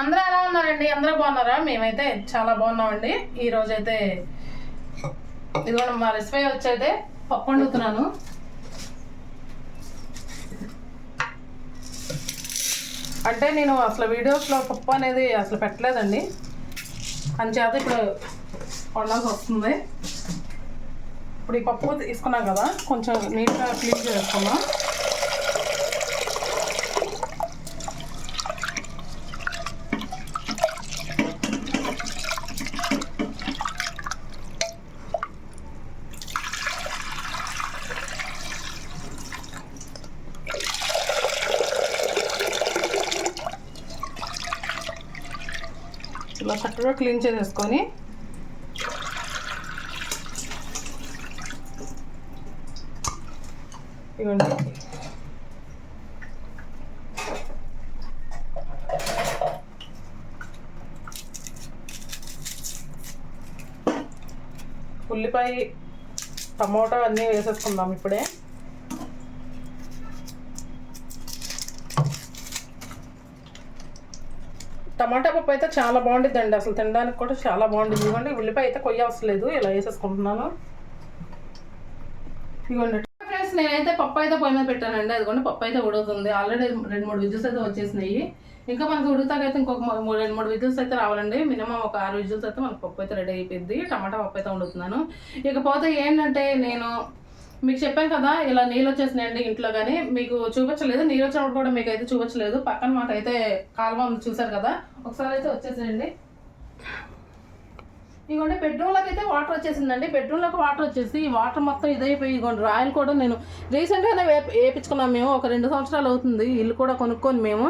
అందరూ ఎలా ఉన్నారండి? అందరూ బాగున్నారా? మేమైతే చాలా బాగున్నామండి. ఈ రోజు అయితే ఇదిగో మా రెసిపీ వచ్చైతే పప్పు వండుతున్నాను. అంటే నేను అసలు వీడియోస్లో పప్పు అనేది అసలు పెట్టలేదండి. అంచేత ఇప్పుడు వండాల్సి వస్తుంది. ఇప్పుడు ఈ పప్పు తీసుకున్నాం కదా కొంచెం నీట్గా క్లీన్ చేసుకున్నాం ఇలా క్లీన్ చేసేసుకొని ఇవ్వండి. ఉల్లిపాయ టమోటా అన్నీ వేసేసుకుందాం ఇప్పుడే. టమాటా పప్పు అయితే చాలా బాగుంటుందండి అసలు తినడానికి కూడా చాలా బాగుంటుంది ఇవ్వండి ఉల్లిపాయ అయితే కొయ్య అవసరం లేదు. ఇలా వేసేసుకుంటున్నాను. ఇవ్వండి. ఫ్రెండ్స్ నేనైతే పప్పు అయితే పొయ్యి మీద పెట్టానండి. అదిగోండి పప్పు అయితే ఉడుగుతుంది ఆల్రెడీ రెండు మూడు విజిల్స్ అయితే వచ్చేసినాయి. ఇంకా మనకి ఉడుగుతాకైతే ఇంకొక మూ- రెండు మూడు విజిల్స్ అయితే రావాలండి. మినిమం ఒక ఆరు విజిల్స్ అయితే మనకు పప్పు అయితే రెడీ అయిపోయింది టమాటా పప్పు అయితే వండుతున్నాను. ఇకపోతే ఏంటంటే నేను మీకు చెప్పాను కదా ఇలా నీళ్ళు వచ్చేసినాయండి ఇంట్లో కానీ మీకు చూపించలేదు నీళ్ళు వచ్చినప్పుడు కూడా మీకు అయితే చూపించలేదు. పక్కన మాకైతే కాలువ ఉంది చూసారు కదా ఒకసారి అయితే వచ్చేసేయండి ఇదిగోండి బెడ్రూమ్లోకి అయితే వాటర్ వచ్చేసిందండి. బెడ్రూమ్లోకి వాటర్ వచ్చేసి ఈ వాటర్ మొత్తం ఇదైపోయి ఇదిగోండి రాయలు కూడా నేను రీసెంట్గానే వేప వేపించుకున్నాం మేము. ఒక రెండు సంవత్సరాలు అవుతుంది ఇల్లు కూడా కొనుక్కొని మేము.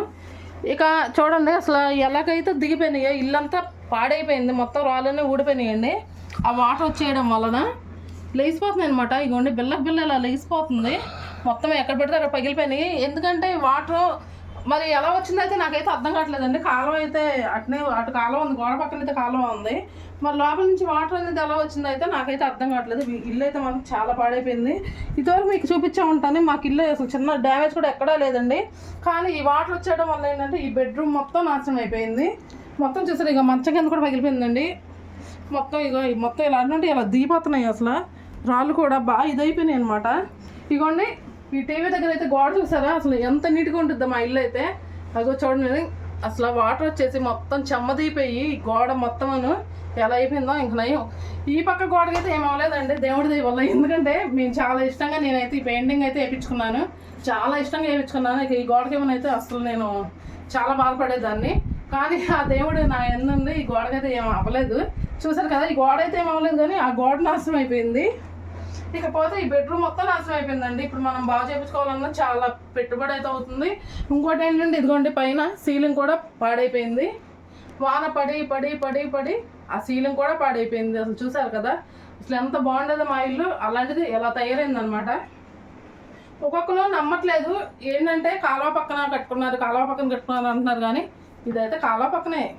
ఇక చూడండి అసలు ఎలాగైతే దిగిపోయినాయో ఇల్లంతా పాడైపోయింది. మొత్తం రాళ్ళనే ఊడిపోయినాయండి. ఆ వాటర్ వచ్చేయడం వలన లేచిపోతున్నాయి అనమాట ఇగోండి బిల్లకి బిల్ల ఇలా లేచిపోతుంది. మొత్తం ఎక్కడ పెడితే అక్కడ పగిలిపోయినాయి. ఎందుకంటే వాటర్ మరి ఎలా వచ్చిందైతే నాకైతే అర్థం కావట్లేదండి. కాలువ అయితే అట్నే అటు కాలువ ఉంది గోడ పక్కన అయితే కాలువ ఉంది. మరి లోపల నుంచి వాటర్ అనేది ఎలా వచ్చిందైతే నాకైతే అర్థం కావట్లేదు. ఇల్లు అయితే మాకు చాలా పాడైపోయింది. ఇదివరకు మీకు చూపించా ఉంటాను. మాకు ఇల్లు అసలు చిన్న డ్యామేజ్ కూడా ఎక్కడా లేదండి. కానీ ఈ వాటర్ వచ్చేయడం వల్ల ఏంటంటే ఈ బెడ్రూమ్ మొత్తం నాశనం అయిపోయింది. మొత్తం చూసారు ఇక మంచం కింద కూడా పగిలిపోయిందండి. మొత్తం ఇగో ఈ మొత్తం ఇలా అంటే ఇలా దిగిపోతున్నాయి అసలు. రాళ్ళు కూడా బాగా ఇదైపోయినాయి అనమాట ఇగోండి ఈ టీవీ దగ్గర అయితే గోడ చూసారా? అసలు ఎంత నీట్గా ఉంటుంది మా ఇల్లు అయితే. అగో చూడండి అసలు వాటర్ వచ్చేసి మొత్తం చెమ్మదీపోయి గోడ మొత్తం ఎలా అయిపోయిందో ఇంక నయం. ఈ పక్క గోడకైతే ఏం అవ్వలేదండి దేవుడి దయ వల్ల. ఎందుకంటే మేము చాలా ఇష్టంగా నేనైతే ఈ పెయింటింగ్ అయితే వేయించుకున్నాను. చాలా ఇష్టంగా వేయించుకున్నాను. ఇక ఈ గోడకి ఏమైనా అయితే అసలు నేను చాలా బాధపడేదాన్ని. కానీ ఆ దేవుడు నా ఎందుంది ఈ గోడకైతే ఏం అవ్వలేదు. చూసారు కదా ఈ గోడ అయితే ఏం అవ్వలేదు కానీ ఆ గోడ నాశనం అయిపోయింది. ఇకపోతే ఈ బెడ్రూమ్ మొత్తం నాశనం అయిపోయిందండి. ఇప్పుడు మనం బాగా చేయించుకోవాలన్నా చాలా పెట్టుబడి అయితే అవుతుంది. ఇంకోటి ఏంటంటే ఇదిగోండి పైన సీలింగ్ కూడా పాడైపోయింది. వాన పడి పడి పడి పడి ఆ సీలింగ్ కూడా పాడైపోయింది. అసలు చూసారు కదా? అసలు ఎంత బాగుండదు మా ఇల్లు. అలాంటిది ఎలా తయారైంది అనమాట ఒక్కొక్కరు నమ్మట్లేదు. ఏంటంటే కాలువ పక్కన కట్టుకున్నారు కాలువ పక్కన కట్టుకున్నారు అంటున్నారు కానీ ఇదైతే కాలువ పక్కనే.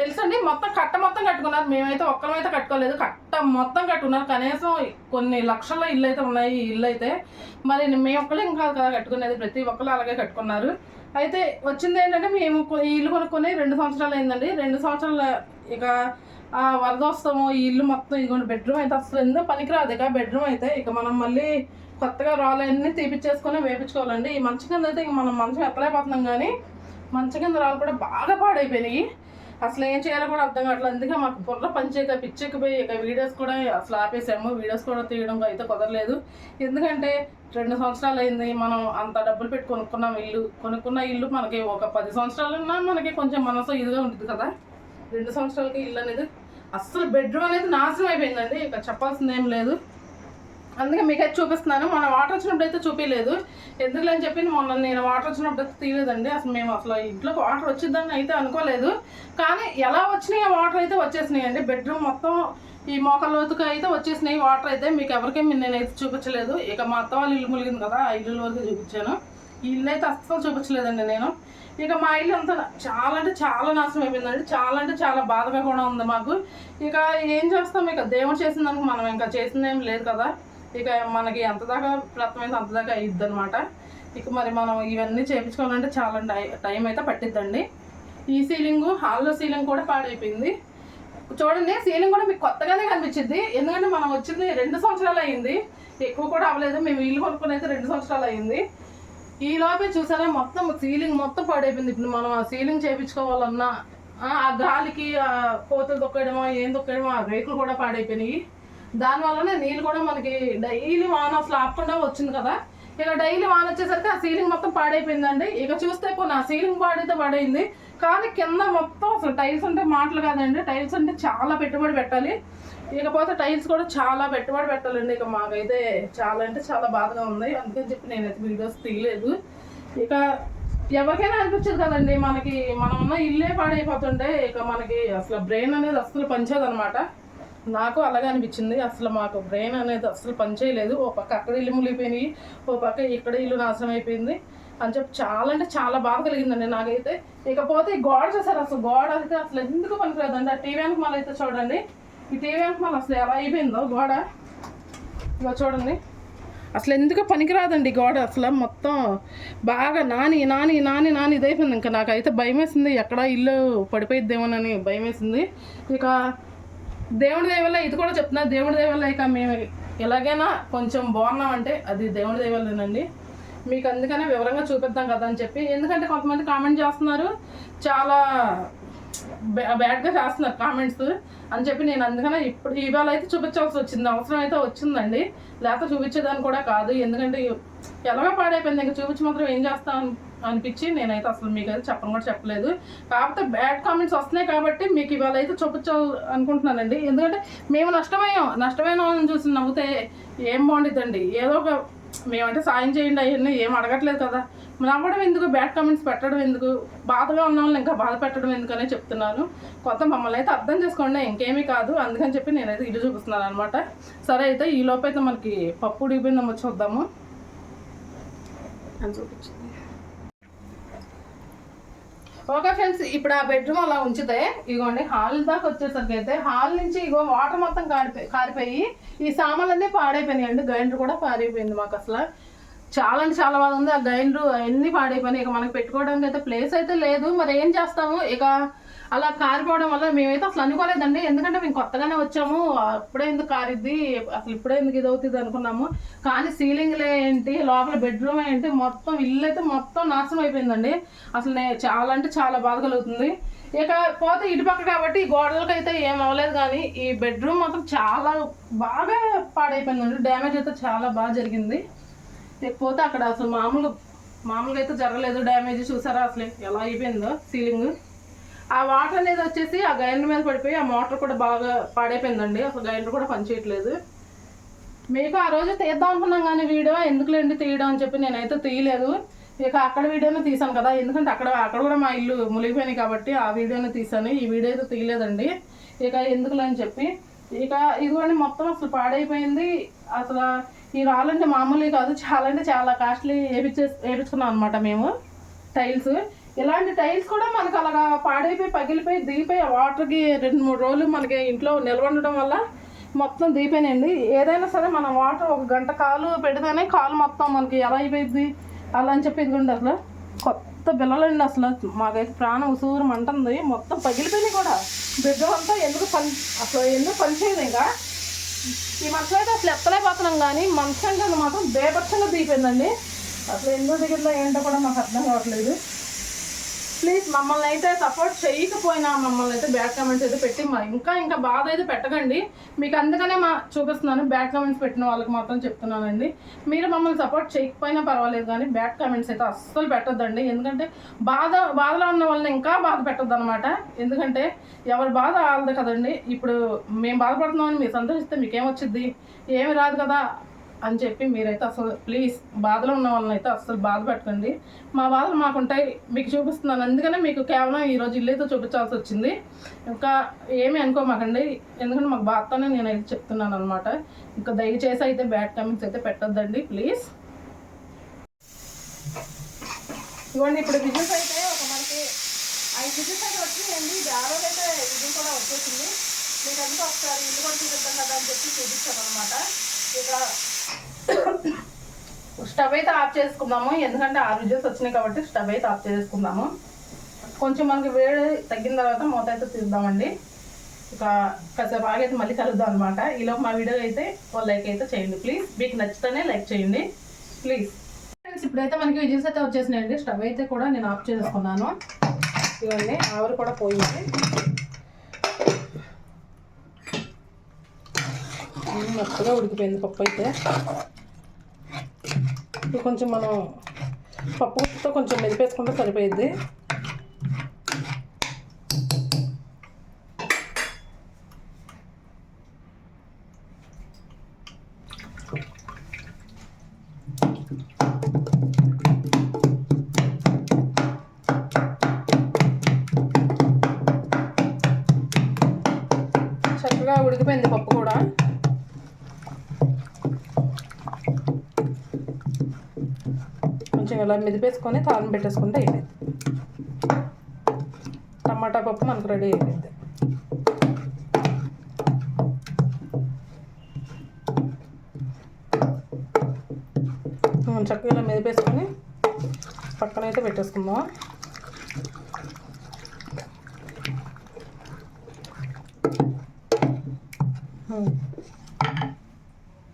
తెలుసండి? మొత్తం కట్ట మొత్తం కట్టుకున్నారు. మేమైతే ఒక్కరమైతే కట్టుకోలేదు. కట్ట మొత్తం కట్టుకున్నారు. కనీసం కొన్ని లక్షల ఇల్లు అయితే ఉన్నాయి. ఈ ఇల్లు అయితే మరి మేము ఒక్కలే ఇంకా కదా కట్టుకునేది. ప్రతి ఒక్కరు అలాగే కట్టుకున్నారు. అయితే వచ్చింది ఏంటంటే మేము ఈ ఇల్లు కొనుక్కొని రెండు సంవత్సరాలు అయిందండి. రెండు సంవత్సరాలు ఇక ఆ వరద వస్తాము ఈ ఇల్లు మొత్తం ఇదిగోండి బెడ్రూమ్ అయితే అసలు ఎందుకు పనికిరాదు. ఇక బెడ్రూమ్ అయితే ఇక మనం మళ్ళీ కొత్తగా రాళ్ళన్నీ తీపిచ్చేసుకొని వేపించుకోవాలండి. ఈ మంచం కింద అయితే ఇక మనం మంచం ఎత్తలేకపోతున్నాం కానీ మంచం కింద రాళ్ళు కూడా బాగా పాడైపోయినాయి. అసలు ఏం చేయాలో కూడా అర్థం కావట్లేదు. అందుకే మాకు బుర్ర పంచేక పిచ్చెక్కిపోయి ఇక వీడియోస్ కూడా అసలు ఆపేసాము వీడియోస్ కూడా తీయడం అయితే కుదరలేదు. ఎందుకంటే రెండు సంవత్సరాలు అయింది మనం అంత డబ్బులు పెట్టి కొనుక్కున్నాం ఇల్లు. కొనుక్కున్న ఇల్లు మనకి ఒక పది సంవత్సరాలున్నా మనకి కొంచెం మనసు ఇదిగా ఉంటుంది కదా. రెండు సంవత్సరాలకి ఇల్లు అనేది అస్సలు బెడ్రూమ్ అనేది నాశనం అయిపోయిందండి. ఇక చెప్పాల్సింది ఏం లేదు. అందుకే మీకు అయితే చూపిస్తున్నాను. మన వాటర్ వచ్చినప్పుడు అయితే చూపించలేదు ఎందుకులే అని చెప్పి మొన్న నేను వాటర్ వచ్చినప్పుడు అయితే తీయలేదండి. అసలు మేము అసలు ఇంట్లో వాటర్ వచ్చిందని అయితే అనుకోలేదు. కానీ ఎలా వచ్చినాయి వాటర్ అయితే వచ్చేసినాయి అండి బెడ్రూమ్ మొత్తం ఈ మోకల్లోతుకు అయితే వచ్చేసినాయి. వాటర్ అయితే మీకు ఎవరికీ నేనైతే చూపించలేదు. ఇక మా అత్త వాళ్ళ ఇల్లు ములిగింది కదా ఆ ఇల్లు వరకు చూపించాను. ఈ ఇల్లు అయితే అస్సలు చూపించలేదండి నేను. ఇక మా ఇల్లు అంతా చాలా అంటే చాలా నాశనం అయిపోయిందండి. చాలా అంటే చాలా బాధగా కూడా ఉంది మాకు. ఇక ఏం చేస్తాం? ఇక దేవుడు చేసిందనుకో మనం ఇంకా చేసిందేం లేదు కదా. ఇక మనకి ఎంత దాకా ప్రథమైతే అంత దాకా అయ్యిద్ది అనమాట ఇక మరి మనం ఇవన్నీ చేయించుకోవాలంటే చాలా టై టైం అయితే పట్టిద్దండి. ఈ సీలింగ్ హాల్లో సీలింగ్ కూడా పాడైపోయింది. చూడండి సీలింగ్ కూడా మీకు కొత్తగానే కనిపించింది. ఎందుకంటే మనం వచ్చింది రెండు సంవత్సరాలు అయింది. ఎక్కువ కూడా అవ్వలేదు. మేము ఇల్లు కొనుక్కుని అయితే రెండు సంవత్సరాలు అయింది. ఈ లోపే చూసారా మొత్తం సీలింగ్ మొత్తం పాడైపోయింది. ఇప్పుడు మనం ఆ సీలింగ్ చేయించుకోవాలన్నా ఆ గాలికి ఆ కోతలు తొక్కడమో ఏం తొక్కడమో ఆ రేకులు కూడా పాడైపోయినాయి. దానివల్లనే నీళ్ళు కూడా మనకి డైలీ వాన అసలు ఆపకుండా వచ్చింది కదా. ఇక డైలీ వాన వచ్చేసరికి ఆ సీలింగ్ మొత్తం పాడైపోయిందండి. ఇక చూస్తే కొన్ని ఆ సీలింగ్ పాడైతే పాడైంది. కానీ కింద మొత్తం అసలు టైల్స్ అంటే మాటలు కాదండి. టైల్స్ అంటే చాలా పెట్టుబడి పెట్టాలి. ఇకపోతే టైల్స్ కూడా చాలా పెట్టుబడి పెట్టాలండి. ఇక మాకైతే చాలా అంటే చాలా బాధగా ఉంది. అందుకని చెప్పి నేనైతే వీడియోస్ తీయలేదు. ఇక ఎవరికైనా అనిపించదు కదండి. మనకి మనం ఉన్న ఇల్లే పాడైపోతుంటే ఇక మనకి అసలు బ్రెయిన్ అనేది అస్సలు పనిచేయదనమాట నాకు అలాగే అనిపించింది. అసలు మాకు బ్రెయిన్ అనేది అసలు పనిచేయలేదు ఓ పక్క అక్కడ ఇల్లు మునిగిపోయినాయి. ఓ పక్క ఇక్కడ ఇల్లు నాశనం అయిపోయింది అని చెప్పి చాలా అంటే చాలా బాధ కలిగిందండి నాకైతే. ఇకపోతే గోడ చేశారు అసలు గోడ అయితే అసలు ఎందుకు పనికిరాదండి? ఆ టీవీ వెనక మళ్ళీ అయితే చూడండి. ఈ టీవీ వెనక మళ్ళీ అసలు ఎలా అయిపోయిందో గోడ? ఇగో చూడండి. అసలు ఎందుకు పనికిరాదండి గోడ? అసలు మొత్తం బాగా నాని నాని నాని నాని ఇదైపోయింది. ఇంకా నాకైతే భయం వేసింది ఎక్కడ ఇల్లు పడిపోయిద్దేమోనని భయం వేసింది ఇక దేవుడి దయ ఇది కూడా చెప్తున్నా. దేవుడి దయ ఇక మేము ఎలాగైనా కొంచెం బాగున్నామంటే అది దేవుడి దయ మీకు అందుకనే వివరంగా చూపిద్దాం కదా అని చెప్పి. ఎందుకంటే కొంతమంది కామెంట్ చేస్తున్నారు. చాలా బ్యా- బ్యాడ్గా చేస్తున్నారు కామెంట్స్ అని చెప్పి నేను అందుకనే ఇప్పుడు ఇవాళ అయితే చూపించాల్సి వచ్చింది. అవసరం అయితే వచ్చిందండి. లేకపోతే చూపించేదాన్ని కూడా కాదు. ఎందుకంటే ఎలాగో పాడైపోయింది. ఇంకా చూపించి మాత్రం ఏం చేస్తాను అనిపించి నేనైతే అసలు మీకు అయితే చెప్పడం కూడా చెప్పలేదు. కాకపోతే బ్యాడ్ కామెంట్స్ వస్తున్నాయి కాబట్టి మీకు ఇవాళ అయితే చూపించాలి అనుకుంటున్నానండి. ఎందుకంటే మేము నష్టమయ్యాం. నష్టమైన వాళ్ళని చూసి నవ్వుతే ఏం బాగుండిద్దండి? ఏదో ఒక మేమంటే సాయం చేయండి అవన్నీ ఏం అడగట్లేదు కదా. నవ్వడం ఎందుకు? బ్యాడ్ కామెంట్స్ పెట్టడం ఎందుకు? బాధగా ఉన్న వాళ్ళని ఇంకా బాధ పెట్టడం ఎందుకనే చెప్తున్నాను. కొత్త మమ్మల్ని అయితే అర్థం చేసుకోండి. ఇంకేమీ కాదు. అందుకని చెప్పి నేనైతే ఇల్లు చూపిస్తున్నాను అనమాట సరే అయితే ఈ లోపు అయితే మనకి పప్పు ఉడిపోయిందమ్మో చూద్దాము. అని చూపించింది ఓకే ఫ్రెండ్స్ ఇప్పుడు ఆ బెడ్రూమ్ అలా ఉంచితే ఇగోండి హాల్ దాకా వచ్చేసరికి అయితే హాల్ నుంచి ఇగో వాటర్ మొత్తం కారిపోయి కారిపోయి ఈ సామాన్లన్నీ పాడైపోయినాయి. అండి గ్రైండర్ కూడా పాడైపోయింది మాకు అసలు. చాలా అంటే చాలా బాగుంది. ఆ గ్రైండర్ అన్ని పాడైపోయినాయి. ఇక మనకి పెట్టుకోవడానికి అయితే ప్లేస్ అయితే లేదు. మరి ఏం చేస్తాము? ఇక అలా కారిపోవడం వల్ల మేమైతే అసలు అనుకోలేదండి. ఎందుకంటే మేము కొత్తగానే వచ్చాము. అప్పుడే ఎందుకు కారిద్ది అసలు ఇప్పుడే ఎందుకు ఇది అవుతుంది అనుకున్నాము. కానీ సీలింగ్లు ఏంటి? లోపల బెడ్రూమ్ ఏంటి? మొత్తం ఇల్లు అయితే మొత్తం నాశనం అయిపోయిందండి. అసలు నేను చాలా అంటే చాలా బాధ కలుగుతుంది. ఇక పోతే ఇటుపక్క కాబట్టి ఈ గోడలకు అయితే ఏం అవ్వలేదు కానీ ఈ బెడ్రూమ్ మాత్రం చాలా బాగా పాడైపోయిందండి. డ్యామేజ్ అయితే చాలా బాగా జరిగింది. లేకపోతే అక్కడ అసలు మామూలు మామూలుగా అయితే జరగలేదు డ్యామేజ్ చూసారా? అసలు ఎలా అయిపోయిందో సీలింగ్ ఆ వాటర్ అనేది వచ్చేసి ఆ గ్రైండర్ మీద పడిపోయి ఆ మోటార్ కూడా బాగా పాడైపోయిందండి. అసలు గ్రైండర్ కూడా పనిచేయట్లేదు. మీకు ఆ రోజు తీద్దాం అనుకున్నాం కానీ వీడియో ఎందుకులేండి తీయడం అని చెప్పి నేనైతే తీయలేదు. ఇక అక్కడ వీడియోనే తీసాను కదా. ఎందుకంటే అక్కడ అక్కడ కూడా మా ఇల్లు మునిగిపోయినాయి కాబట్టి ఆ వీడియోనే తీసాను ఈ వీడియో అయితే తీయలేదండి. ఇక ఎందుకులే అని చెప్పి ఇక ఇదిగోండి మొత్తం అసలు పాడైపోయింది. అసలు ఈ రాళ్ళంటే మామూలు కాదు. చాలా అంటే చాలా కాస్ట్లీ వేపించే వేపించుకున్నాం అనమాట మేము టైల్స్. ఇలాంటి టైల్స్ కూడా మనకు అలాగా పాడైపోయి పగిలిపోయి దిగిపోయి ఆ వాటర్కి రెండు మూడు రోజులు మనకి ఇంట్లో నిల్వ ఉండడం వల్ల మొత్తం దిగిపోయినాయండి. ఏదైనా సరే మనం వాటర్ ఒక గంట కాలు పెడితేనే కాలు మొత్తం మనకి ఎలా అయిపోయింది అలా అని చెప్పి ఇదిగోండి అసలు కొత్త బిల్లలండి అసలు. మాకైతే ప్రాణం ఉసూరు మంటుంది మొత్తం పగిలిపోయినాయి కూడా. బిడ్డ అంతా ఎందుకు పని అసలు ఎందుకు పనిచేయదు ఇంకా? ఈ మంచం అయితే అసలు ఎత్తలేకపోతున్నాం కానీ మంచం అంటే మాత్రం బేపక్షంగా దిగిపోయిందండి. అసలు ఎందుకు దిగిందో ఏంటో కూడా మాకు అర్థం కావట్లేదు. ప్లీజ్ మమ్మల్ని అయితే సపోర్ట్ చేయకపోయినా మమ్మల్ని అయితే బ్యాడ్ కామెంట్స్ అయితే పెట్టి మా ఇంకా ఇంకా బాధ అయితే పెట్టకండి. మీకు అందుకనే మా చూపిస్తున్నాను. బ్యాడ్ కామెంట్స్ పెట్టిన వాళ్ళకి మాత్రం చెప్తున్నానండి. మీరు మమ్మల్ని సపోర్ట్ చేయకపోయినా పర్వాలేదు కానీ బ్యాడ్ కామెంట్స్ అయితే అస్సలు పెట్టద్దండి. ఎందుకంటే బాధ బాధలో ఉన్న వాళ్ళని ఇంకా బాధ పెట్టద్దు అనమాట ఎందుకంటే ఎవరి బాధ వాళ్ళది కదండి. ఇప్పుడు మేము బాధపడుతున్నామని మీరు సంతోషిస్తే మీకేమొచ్చింది ఏమి రాదు కదా. అని చెప్పి మీరైతే అసలు ప్లీజ్ బాధలో ఉన్న వాళ్ళని అయితే అసలు బాధ పెట్టకండి. మా బాధలు మాకుంటాయి మీకు చూపిస్తున్నాను. అందుకనే మీకు కేవలం ఈరోజు ఇల్లు అయితే చూపించాల్సి వచ్చింది. ఇంకా ఏమీ అనుకోమాకండి. ఎందుకంటే మాకు బాధతోనే నేనైతే చెప్తున్నాను అనమాట ఇంకా దయచేసి అయితే బ్యాడ్ కామెంట్స్ అయితే పెట్టొద్దండి ప్లీజ్. ఇవ్వండి ఇప్పుడు విజిల్స్ అయితే ఒక మనకి ఐదు విజిల్స్ అయితే వచ్చిందండి ఇది అయితే ఇది కూడా వచ్చేసింది. మీకు అంతా ఒకసారి ఇల్లు కూడా చూపిద్దాం కదా అని చెప్పి చూపించాను అనమాట ఇక స్టవ్ అయితే ఆఫ్ చేసుకుందాము. ఎందుకంటే ఆరు విజిల్స్ వచ్చినాయి కాబట్టి స్టవ్ అయితే ఆఫ్ చేసుకుందాము. కొంచెం మనకి వేడి తగ్గిన తర్వాత మూత అయితే తీద్దామండి. ఇక కాసేపు ఆగైతే మళ్ళీ కలుద్దాం అనమాట ఈలోపు మా వీడియో అయితే లైక్ అయితే చేయండి. ప్లీజ్ మీకు నచ్చితేనే లైక్ చేయండి. ప్లీజ్. ఫ్రెండ్స్ ఇప్పుడైతే మనకి విజిల్స్ అయితే వచ్చేసినాయండి. స్టవ్ అయితే కూడా నేను ఆఫ్ చేసుకున్నాను. ఇవన్నీ ఆవిరి కూడా పోయింది. మెత్తగా ఉడికిపోయింది పప్పు అయితే. ఇప్పుడు కొంచెం మనం పప్పు గుత్తితో కొంచెం మెదిపేసుకుంటే సరిపోయింది చక్కగా ఉడికిపోయింది పప్పు. ఇలా మెదిపేసుకొని తాళం పెట్టేసుకుంటే అయిపోయింది టమాటా పప్పు మనకు రెడీ అయిపోయింది. చక్కగా ఇలా మెదిపేసుకొని పక్కన అయితే పెట్టేసుకుందాం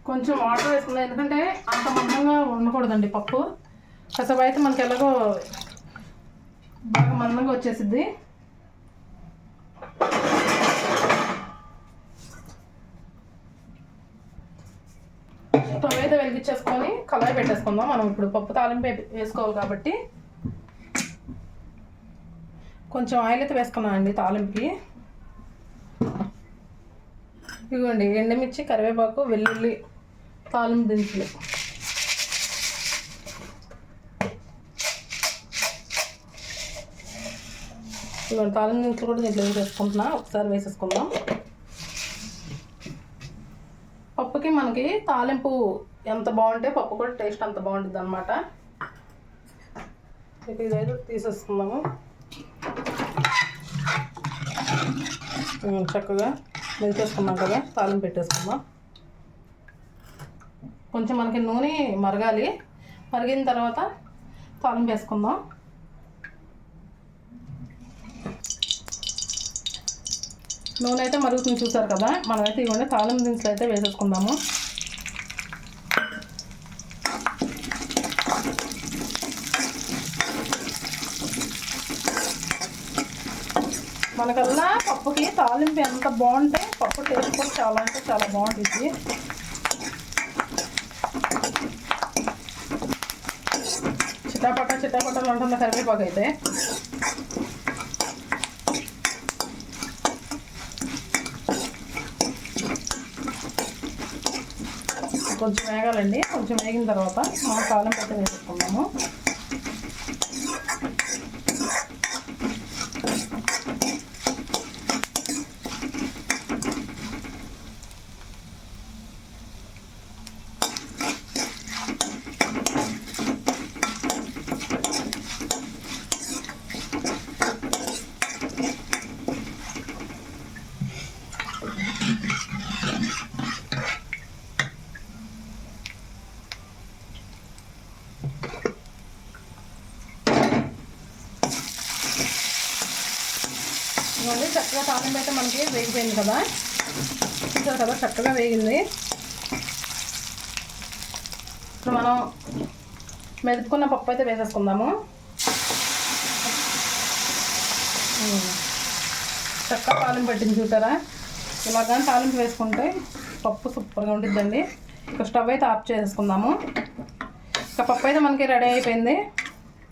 కొంచెం వాటర్ వేసుకుందాం. ఎందుకంటే అంత మందంగా ఉండకూడదండి పప్పు. కాసేపు అయితే మనకి ఎలాగో బాగా మందంగా వచ్చేసిద్ది. స్టవ్ అయితే వెలిగించేసుకొని కళాయి పెట్టేసుకుందాం. మనం ఇప్పుడు పప్పు తాలింపు వేసుకోవాలి కాబట్టి. కొంచెం ఆయిల్ అయితే వేసుకున్నాం అండి తాలింపుకి. ఇదిగోండి ఎండుమిర్చి కరివేపాకు వెల్లుల్లి తాలింపు దినుసులు. ఇదిగోండి తాలింపు దినుసులు కూడా దీంట్లో వేసేసుకుంటున్నా. ఒకసారి వేసేసుకుందాం. పప్పుకి మనకి తాలింపు ఎంత బాగుంటే పప్పు కూడా టేస్ట్ అంత బాగుంటుంది అనమాట ఇదైతే తీసేసుకుందాము. చక్కగా మెదిపేసుకున్నాం కదా తాలింపు పెట్టేసుకుందాం. కొంచెం మనకి నూనె మరగాలి. మరిగిన తర్వాత తాలింపు వేసుకుందాం. నూనె అయితే మరుగుతుంది చూసారు కదా? మనమైతే ఇవ్వండి. తాలింపు దినుసులు అయితే వేసేసుకుందాము. మనకల్లా పప్పుకి తాలింపు ఎంత బాగుంటే పప్పు టేస్ట్ కూడా చాలా అంటే చాలా బాగుంటుంది. చిటాపట చిటాపటలు ఉంటుంది కరివేపాకు అయితే? కొంచెం వేగాలండి. కొంచెం వేగిన తర్వాత మనం తాలింపు అయితే వేసుకున్నాము ఇవన్నీ చక్కగా తాలింపు అయితే మనకి వేగిపోయింది కదా. చూసారు కదా చక్కగా వేగింది. ఇప్పుడు మనం మెదుపుకున్న పప్పు అయితే వేసేసుకుందాము. చక్కగా తాలింపు పెట్టింది చూసారా? ఇలాగా తాలింపు వేసుకుంటే పప్పు సూపర్గా ఉంటుందండి ఇక స్టవ్ అయితే ఆఫ్ చేసుకుందాము ఇక పప్పు అయితే మనకి రెడీ అయిపోయింది.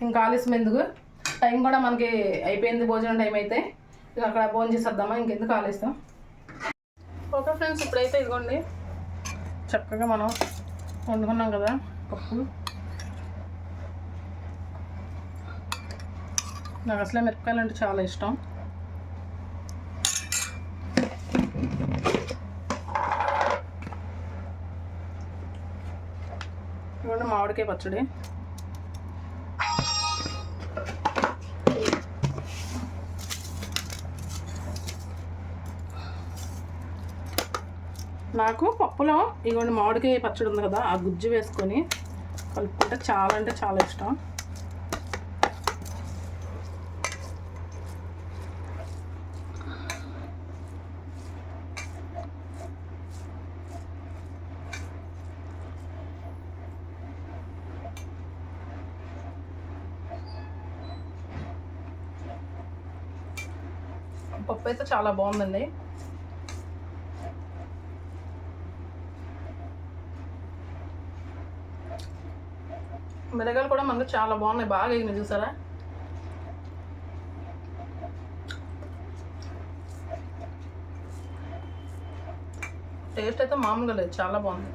ఇంకా ఆలస్యం ఎందుకు? టైం కూడా మనకి అయిపోయింది భోజనం టైం అయితే. ఇక అక్కడ భోజనం చేసేద్దామా? ఇంకెందుకు ఆలస్యం? ఓకే ఫ్రెండ్స్ ఇప్పుడైతే ఇదిగోండి. చక్కగా మనం వండుకున్నాం కదా పప్పు. నాకు అసలే మిరపకాయలు అంటే చాలా ఇష్టం. ఇవ్వండి మామిడికాయ పచ్చడి. నాకు పప్పులో ఇగోండి మామిడికాయ పచ్చడి ఉంది కదా ఆ గుజ్జు వేసుకొని కలుపుకుంటే చాలా అంటే చాలా ఇష్టం. పప్పు అయితే చాలా బాగుందండి. మిరగాయలు కూడా మనకు చాలా బాగున్నాయి. బాగా ఎగినాయి చూసారా? టేస్ట్ అయితే మామూలుగా లేదు. చాలా బాగుంది.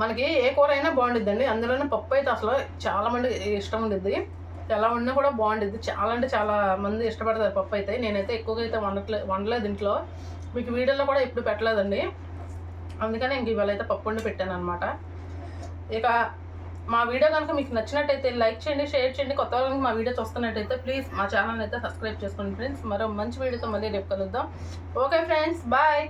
మనకి ఏ కూర అయినా బాగుండిద్దండి. అందులోనే పప్పు అయితే అసలు చాలా మంది ఇష్టం ఉండిద్ది. ఎలా వండినా కూడా బాగుంటుంది చాలా అంటే చాలా మంది ఇష్టపడతారు పప్పు అయితే. నేనైతే ఎక్కువగా అయితే వండట్లే వండలేదు ఇంట్లో. మీకు వీడియోలో కూడా ఎప్పుడు పెట్టలేదండి. అందుకనే ఇంక ఇవాళ అయితే పప్పు వండి పెట్టాను అనమాట ఇక మా వీడియో కనుక మీకు నచ్చినట్టయితే లైక్ చేయండి షేర్ చేయండి. కొత్త వాళ్ళకి మా వీడియో చూస్తున్నట్టయితే ప్లీజ్ మా ఛానల్ అయితే సబ్స్క్రైబ్ చేసుకోండి ఫ్రెండ్స్. మరో మంచి వీడియోతో మళ్ళీ రేపు కలుద్దాం. Okay friends bye.